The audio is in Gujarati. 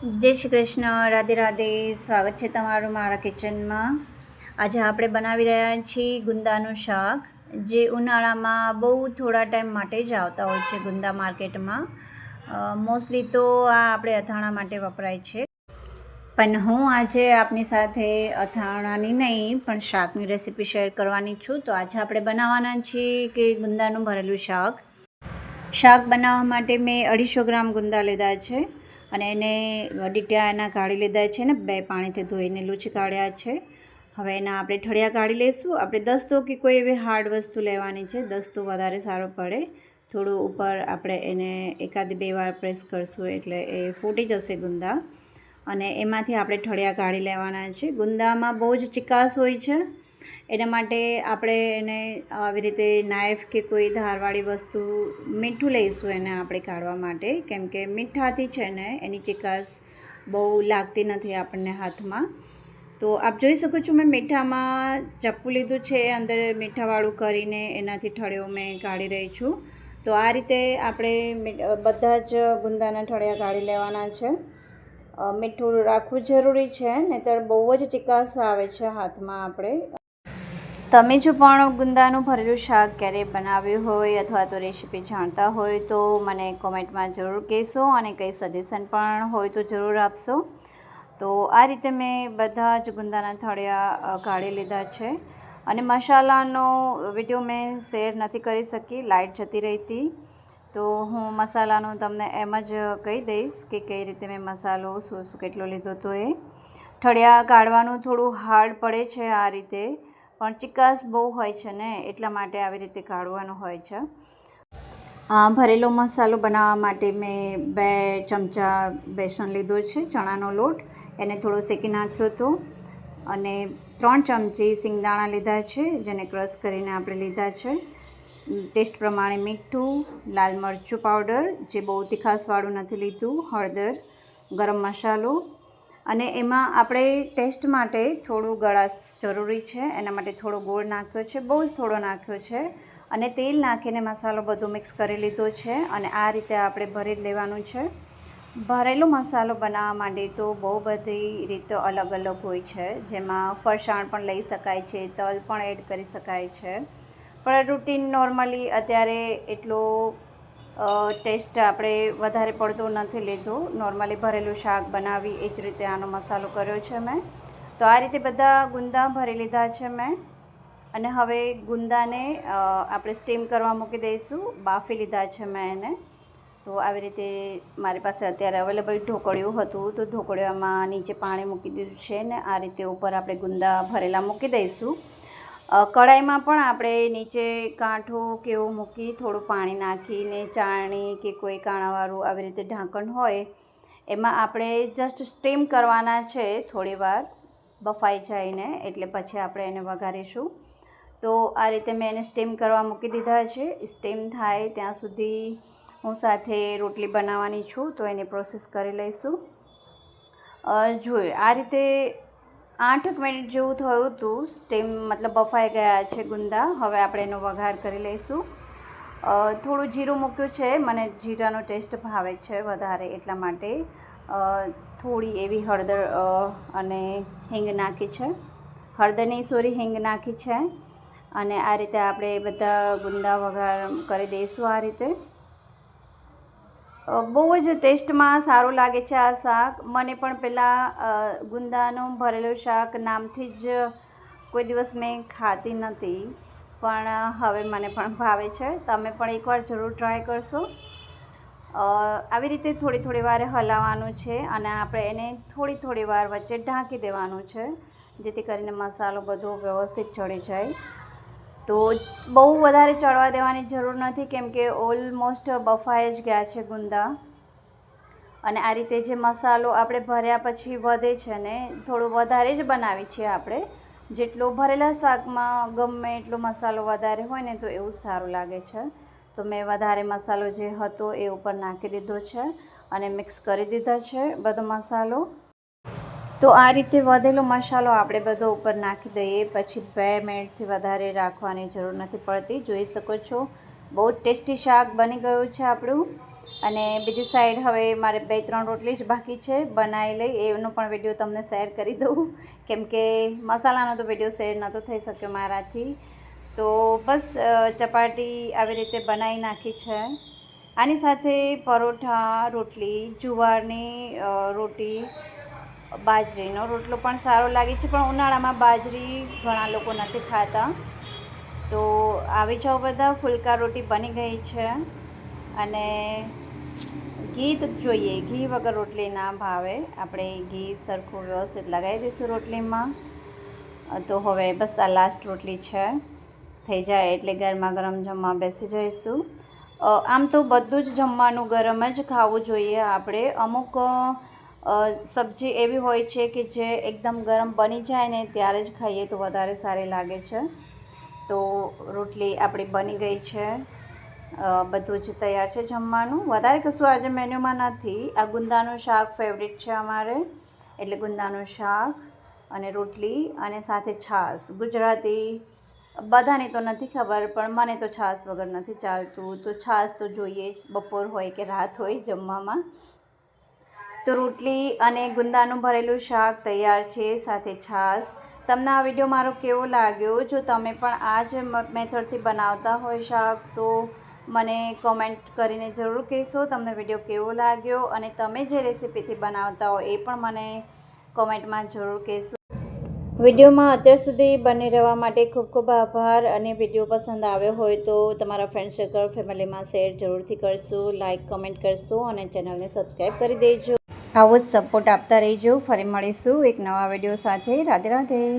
જય શ્રી કૃષ્ણ, રાધે રાધે. સ્વાગત છે તમારું મારા કિચનમાં. આજે આપણે બનાવી રહ્યા છીએ ગુંદાનું શાક, જે ઉનાળામાં બહુ થોડા ટાઈમ માટે જ આવતા હોય છે ગુંદા માર્કેટમાં. મોસ્ટલી તો આ આપણે અથાણા માટે વપરાય છે. પણ હું આજે આપની સાથે અથાણાની નહીં, પણ શાકની રેસીપી શેર કરવાની છું. તો આજે આપણે બનાવવાના છીએ કે ગુંદાનું ભરેલું શાક. શાક બનાવવા માટે મેં અઢીસો ગ્રામ ગુંદા લીધા છે. અને એને ડીટ્યા એના કાઢી લીધા છે ને, બે પાણીથી ધોઈને લૂછી કાઢ્યા છે. હવે એના આપણે ઠળિયા કાઢી લઈશું. આપણે દસ્તો કે કોઈ એવી હાર્ડ વસ્તુ લેવાની છે, દસ્તો વધારે સારો પડે. થોડું ઉપર આપણે એને એકાદ બે વાર પ્રેસ કરશું એટલે એ ફૂટી જશે ગુંદા. અને એમાંથી આપણે ઠળિયા કાઢી લેવાના છે. ગુંદામાં બહુ જ ચિકાસ હોય છે. એના માટે આપણે એને આવી રીતે નાઇફ કે કોઈ ધારવાળી વસ્તુ મીઠું લઈશું એને આપણે કાઢવા માટે. કેમ કે મીઠાથી છે ને એની ચિકાસ બહુ લાગતી નથી આપણને હાથમાં. તો આપ જોઈ શકો છો મેં મીઠામાં ચપ્પુ લીધું છે, અંદર મીઠાવાળું કરીને એનાથી ઠળિયો મેં કાઢી રહી છું. તો આ રીતે આપણે બધા જ ગુંદાના ઠળિયા કાઢી લેવાના છે. મીઠું રાખવું જરૂરી છે, નહીંતર બહુ જ ચિકાસ આવે છે હાથમાં આપણે. તમે જો પણ ગુંદાનું ભરેલું શાક ક્યારેય બનાવ્યું હોય અથવા તો રેસીપી જાણતા હોય તો મને કોમેન્ટમાં જરૂર કહેશો અને કંઈ સજેશન પણ હોય તો જરૂર આપશો. તો આ રીતે મેં બધા જ ગુંદાના થળિયા કાઢી લીધા છે અને મસાલાનો વીડિયો મેં શેર નથી કરી શકી લાઇટ જતી રહી હતી. તો હું મસાલાનું તમને એમ જ કહી દઈશ કે કઈ રીતે મેં મસાલો, શું શું કેટલો લીધો તો એ. ઠળિયા કાઢવાનું થોડું હાર્ડ પડે છે આ રીતે. પણ ચિકાસ બહુ હોય છે ને, એટલા માટે આવી રીતે કાઢવાનું હોય છે. ભરેલો મસાલો બનાવવા માટે મેં બે ચમચા બેસન લીધો છે, ચણાનો લોટ. એને થોડો શેકી નાખ્યો હતો. અને ત્રણ ચમચી સિંગદાણા લીધા છે, જેને ક્રશ કરીને આપણે લીધા છે. ટેસ્ટ પ્રમાણે મીઠું, લાલ મરચું પાવડર, જે બહુ તીખાસવાળું નથી લીધું, હળદર, ગરમ મસાલો અને એમાં આપણે ટેસ્ટ માટે થોડું ગળાશ જરૂરી છે, એના માટે થોડો ગોળ નાખ્યો છે, બહુ જ થોડો નાખ્યો છે અને તેલ નાખીને મસાલો બધો મિક્સ કરી લીધો છે અને આ રીતે આપણે ભરી લેવાનું છે. ભરેલો મસાલો બનાવવા માટે તો બહુ બધી રીતો અલગ અલગ હોય છે, જેમાં ફરસાણ પણ લઈ શકાય છે, તલ પણ એડ કરી શકાય છે. પણ રૂટીન નોર્મલી અત્યારે એટલો ટેસ્ટ આપણે વધારે પડતો નથી લીધો. નોર્મલી ભરેલું શાક બનાવી એ જ રીતે આનો મસાલો કર્યો છે મેં. તો આ રીતે બધા ગુંદા ભરી લીધા છે મેં. અને હવે ગુંદાને આપણે સ્ટીમ કરવા મૂકી દઈશું. બાફી લીધા છે મેં એને. તો આવી રીતે મારી પાસે અત્યારે અવેલેબલ ઢોકળિયું હતું. તો ઢોકળિયામાં નીચે પાણી મૂકી દીધું છે ને આ રીતે ઉપર આપણે ગુંદા ભરેલા મૂકી દઈશું. કઢાઈમાં પણ આપણે નીચે કાંઠો કે એવું મૂકી થોડું પાણી નાખીને ચાળણી કે કોઈ કાણાવાળું આવી રીતે ઢાંકણ હોય, એમાં આપણે જસ્ટ સ્ટીમ કરવાના છે થોડી વાર, બફાઈ જાયને એટલે પછી આપણે એને વઘારીશું. તો આ રીતે મેં એને સ્ટીમ કરવા મૂકી દીધા છે. સ્ટીમ થાય ત્યાં સુધી હું સાથે રોટલી બનાવવાની છું, તો એની પ્રોસેસ કરી લઈશું. જોઈએ આ રીતે આઠ મિનિટ જેવું થયું હતું. સ્ટીમ મતલબ બફાઈ ગયા છે ગુંદા. હવે આપણે એનો વઘાર કરી લઈશું. થોડું જીરું મૂક્યું છે. મને જીરાનો ટેસ્ટ ભાવે છે વધારે એટલા માટે. થોડી એવી હળદર અને હિંગ નાખી છે. હળદરની સોરી હિંગ નાખી છે. અને આ રીતે આપણે બધા ગુંદા વઘાર કરી દઈશું આ રીતે. બહુ જ ટેસ્ટમાં સારું લાગે છે આ શાક. મને પણ પહેલાં ગુંદાનું ભરેલું શાક નામથી જ કોઈ દિવસ મેં ખાતી નથી. પણ હવે મને પણ ભાવે છે. તમે પણ એકવાર જરૂર ટ્રાય કરશો. આવી રીતે થોડી થોડી વાર હલાવવાનું છે અને આપણે એને થોડી થોડી વાર વચ્ચે ઢાંકી દેવાનું છે, જેથી કરીને મસાલો બધો વ્યવસ્થિત ચડી જાય. તો બહુ વધારે ચડવા દેવાની જરૂર નથી કેમ કે ઓલમોસ્ટ બફાઈ જ ગયા છે ગુંદા. અને આ રીતે જે મસાલો આપણે ભર્યા પછી વધે છે ને, થોડો વધારે જ બનાવી છીએ આપણે. જેટલો ભરેલા શાકમાં ગમે એટલો મસાલો વધારે હોય ને તો એવું સારું લાગે છે. તો મેં વધારે મસાલો જે હતો એ ઉપર નાખી દીધો છે અને મિક્સ કરી દીધા છે બધો મસાલો. તો આ રીતે વધેલો મસાલો આપણે બધો ઉપર નાખી દઈએ. પછી બે મિનિટથી વધારે રાખવાની જરૂર નથી પડતી. જોઈ શકો છો, બહુ ટેસ્ટી શાક બની ગયું છે આપણું. અને બીજી સાઈડ હવે મારે બે ત્રણ રોટલી જ બાકી છે. બનાવી લઈ. એનો પણ વીડિયો તમને શેર કરી દઉં. કેમ કે મસાલાનો તો વીડિયો શેર નહોતો થઈ શક્યો મારાથી. તો બસ ચપાટી આવી રીતે બનાવી નાખી છે. આની સાથે પરોઠા, રોટલી, જુવારની રોટી બાજરીનો રોટલો પણ સારો લાગે છે, પણ ઉનાળામાં બાજરી ઘણા લોકો નથી ખાતા. તો આવી જાઓ બધા, ફુલકા રોટી બની ગઈ છે. અને ઘી તો જોઈએ, ઘી વગર રોટલી ના ભાવે. આપણે ઘી સરખું વ્યવસ્થિત લગાવી દઈશું રોટલીમાં. તો હવે બસ આ લાસ્ટ રોટલી છે. થઈ જાય એટલે ગરમા ગરમ જમવા બેસી જઈશું. આમ તો બધું જ જમવાનું ગરમ જ ખાવું જોઈએ આપણે. અમુક સબ્જી એવી હોય છે કે જે એકદમ ગરમ બની જાય ને ત્યારે જ ખાઈએ તો વધારે સારી લાગે છે. તો રોટલી આપણી બની ગઈ છે. બધું જ તૈયાર છે જમવાનું. વધારે કશું આજે મેન્યુમાં નથી. આ ગુંદાનું શાક ફેવરેટ છે અમારે. એટલે ગુંદાનું શાક અને રોટલી અને સાથે છાશ. ગુજરાતી બધાને તો નથી ખબર, પણ મને તો છાશ વગર નથી ચાલતું. તો છાશ તો જોઈએ જ. બપોર હોય કે રાત હોય જમવામાં. તો રોટલી અને ગુંદાનું ભરેલું શાક તૈયાર છે, સાથે છાશ. તમને આ વીડિયો મારો કેવો લાગ્યો? જો તમે પણ આ જ મેથડથી બનાવતા હોય શાક, તો મને કોમેન્ટ કરીને જરૂર કહેશો તમને વીડિયો કેવો લાગ્યો અને તમે જે રેસીપીથી બનાવતા હો એ પણ મને કોમેન્ટમાં જરૂર કહેશો. વિડીયોમાં અત્યાર સુધી બની રહેવા માટે ખૂબ ખૂબ આભાર અને વીડિયો પસંદ આવ્યો હોય તો તમારા ફ્રેન્ડ સર્કલ ફેમિલીમાં શેર જરૂરથી કરશો લાઇક કમેન્ટ કરશો અને ચેનલને સબસ્ક્રાઈબ કરી દેજો. આવો જ સપોર્ટ આપતા રહેજો. ફરી મળીશું એક નવા વીડિયો સાથે. રાધે રાધે